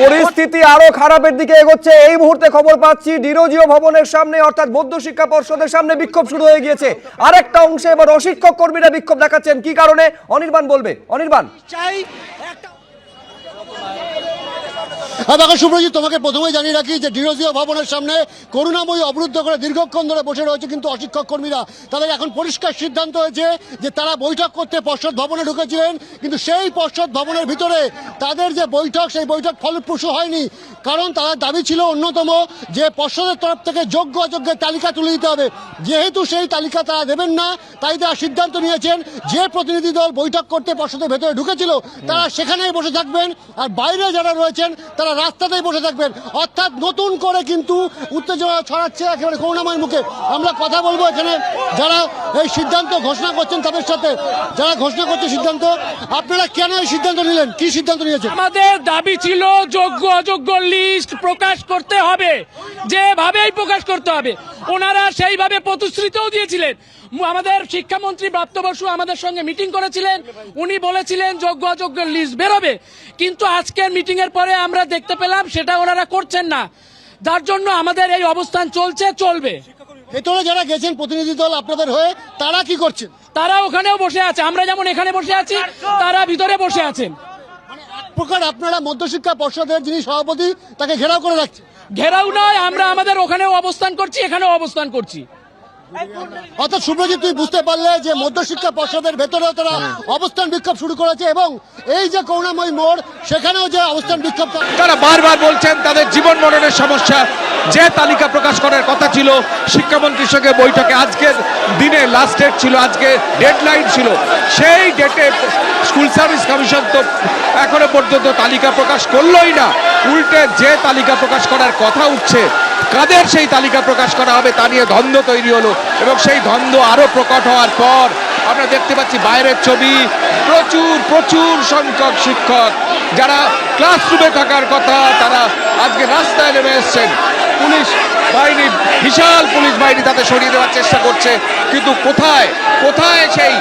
পরিস্থিতি আরও খারাপের দিকে এগোচ্ছে। এই মুহূর্তে খবর পাচ্ছি ডিরোজিও ভবনের সামনে, অর্থাৎ বৌদ্ধ শিক্ষা পর্ষদের সামনে বিক্ষোভ শুরু হয়ে গিয়েছে। আরেকটা অংশে এবার অশিক্ষক কর্মীরা বিক্ষোভ দেখাচ্ছেন। কি কারণে? অনির্বাণ বলবে। অনির্বাণ। একটা আর সুব্রজিৎ, তোমাকে প্রথমেই জানিয়ে রাখি যে ডিরোজিও ভবনের সামনে করুণাময়ী অবরুদ্ধ করে দীর্ঘক্ষণ ধরে বসে রয়েছে কিন্তু অশিক্ষক কর্মীরা। তাদের এখন পরিষ্কার সিদ্ধান্ত হয়েছে যে তারা বৈঠক করতে পর্ষদ ভবনে ঢুকেছিলেন, কিন্তু সেই পর্ষদ ভবনের ভিতরে তাদের যে বৈঠক, সেই বৈঠক ফলপ্রসূ হয়নি। কারণ তাদের দাবি ছিল অন্যতম যে পর্ষদের তরফ থেকে যোগ্য অযোগ্যের তালিকা তুলে দিতে হবে। যেহেতু সেই তালিকা তারা দেবেন না, তাই তারা সিদ্ধান্ত নিয়েছেন যে প্রতিনিধি দল বৈঠক করতে পর্ষদের ভেতরে ঢুকেছিল, তারা সেখানেই বসে থাকবেন। আর বাইরে যারা রয়েছেন, তারা রাস্তাতেই বসে থাকবেন। অর্থাৎ নতুন করে কিন্তু উত্তেজনা ছড়াচ্ছে একেবারে করুণাময় মুখে। আমরা কথা বলব এখানে যারা এই সিদ্ধান্ত ঘোষণা করছেন তাদের সাথে। যারা ঘোষণা করছে সিদ্ধান্ত, আপনারা কেন এই সিদ্ধান্ত নিলেন? কি সিদ্ধান্ত নিয়েছেন? আমাদের দাবি ছিল যোগ্য অযোগ্য লিস্ট প্রকাশ করতে হবে। যেভাবেই প্রকাশ করতে হবে, ওনারা সেইভাবে প্রতিশ্রুতিও দিয়েছিলেন। আমাদের শিক্ষামন্ত্রী ব্রাত্য বসু আমাদের সঙ্গে মিটিং করেছিলেন। উনি বলেছিলেন, যোগ্য অযোগ্য লিস্ট বেরোবে। কিন্তু আজকের মিটিং এর পরে আমরা দেখতে পেলাম সেটা ওনারা করছেন না। যার জন্য আমাদের এই অবস্থান চলছে চলবে। ভেতরে যারা গেছেন প্রতিনিধি দল আপনাদের হয়ে তারা কি করছেন? তারা ওখানেও বসে আছে আমরা যেমন এখানে বসে আছি তারা ভিতরে বসে আছেন। প্রকার আপনারা মধ্যশিক্ষা পর্ষদের যিনি সভাপতি তাকে ঘেরাও করে রাখছেন। ঘেরাও নয় আমরা আমাদের ওখানেও অবস্থান করছি এখানেও অবস্থান করছি। অর্থাৎ সুব্রজিৎ তুই বুঝতে পারলে যে মধ্যশিক্ষা পর্ষদের ভেতরেও তারা অবস্থান বিক্ষোভ শুরু করেছে এবং এই যে করুণাময় মোড়, সেখানেও যে অবস্থান বিক্ষোভ তারা বারবার বলছেন তাদের জীবন মরণের সমস্যা, যে তালিকা প্রকাশ করার কথা ছিল, শিক্ষামন্ত্রীর সঙ্গে বৈঠকে আজকের দিনে লাস্ট ডেট ছিল, আজকে ডেডলাইন ছিল, সেই ডেটে স্কুল সার্ভিস কমিশন তো এখনও পর্যন্ত তালিকা প্রকাশ করলোই না। উল্টে যে তালিকা প্রকাশ করার কথা উঠছে কাদের সেই তালিকা প্রকাশ করা হবে তা নিয়ে দ্বন্দ্ব তৈরি হলো এবং সেই দ্বন্দ্ব আরও প্রকট হওয়ার পর আমরা দেখতে পাচ্ছি বাইরের ছবি। প্রচুর প্রচুর সংখ্যক শিক্ষক যারা ক্লাসরুমে থাকার কথা তারা আজকে রাস্তায় নেমে এসছেন। পুলিশ বাহিনী, বিশাল পুলিশ বাহিনী তাদের সরিয়ে দেওয়ার চেষ্টা করছে। কিন্তু কোথায় কোথায় সেই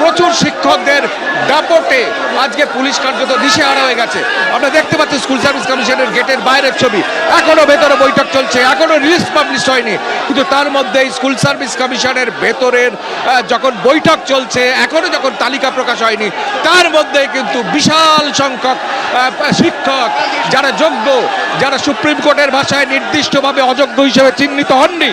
প্রচুর শিক্ষকদের দাপটে আজকে পুলিশ কার্যত দিশেহারা হয়ে গেছে? আমরা দেখতে পাচ্ছি স্কুল সার্ভিস কমিশনের গেটের বাইরের ছবি। এখনও ভেতরে বৈঠক চলছে, এখনও রিলিজ পাবলিশ হয়নি। কিন্তু তার মধ্যে স্কুল সার্ভিস কমিশনের ভেতরের যখন বৈঠক চলছে, এখনও যখন তালিকা প্রকাশ হয়নি, তার মধ্যে কিন্তু বিশাল সংখ্যক শিক্ষক, যারা যোগ্য, যারা সুপ্রিম কোর্টের ভাষায় নির্দিষ্টভাবে অযোগ্য হিসেবে চিহ্নিত হননি।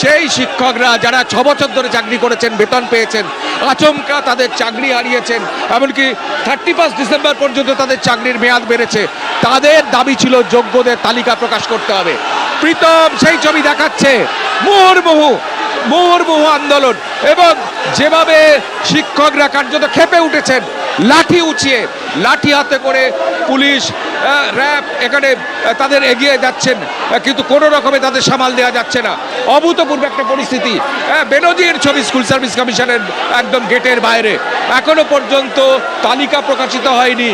সেই শিক্ষকরা যারা ছ বছর ধরে চাকরি করেছেন, বেতন পেয়েছেন, আচমকা তাদের চাকরি হারিয়েছেন, এমনকি থার্টি ফার্স্ট ডিসেম্বর পর্যন্ত তাদের চাকরির মেয়াদ বেড়েছে। তাদের দাবি ছিল যোগ্যদের তালিকা প্রকাশ করতে হবে। প্রীতম সেই ছবি দেখাচ্ছে। মুহুর্মুহু মুহুর্মুহু আন্দোলন। এবং যেভাবে শিক্ষকরা কার্যত খেপে উঠেছেন, লাঠি উঁচিয়ে লাঠি হাতে করে পুলিশ র্যাব এখানে তাদের এগিয়ে যাচ্ছেন। কিন্তু কোনো রকমে তাদের সামাল দেওয়া যাচ্ছে না। অভূতপূর্ব একটা পরিস্থিতি। বেনজির ছবি স্কুল সার্ভিস কমিশনের একদম গেটের বাইরে। এখনও পর্যন্ত তালিকা প্রকাশিত হয়নি।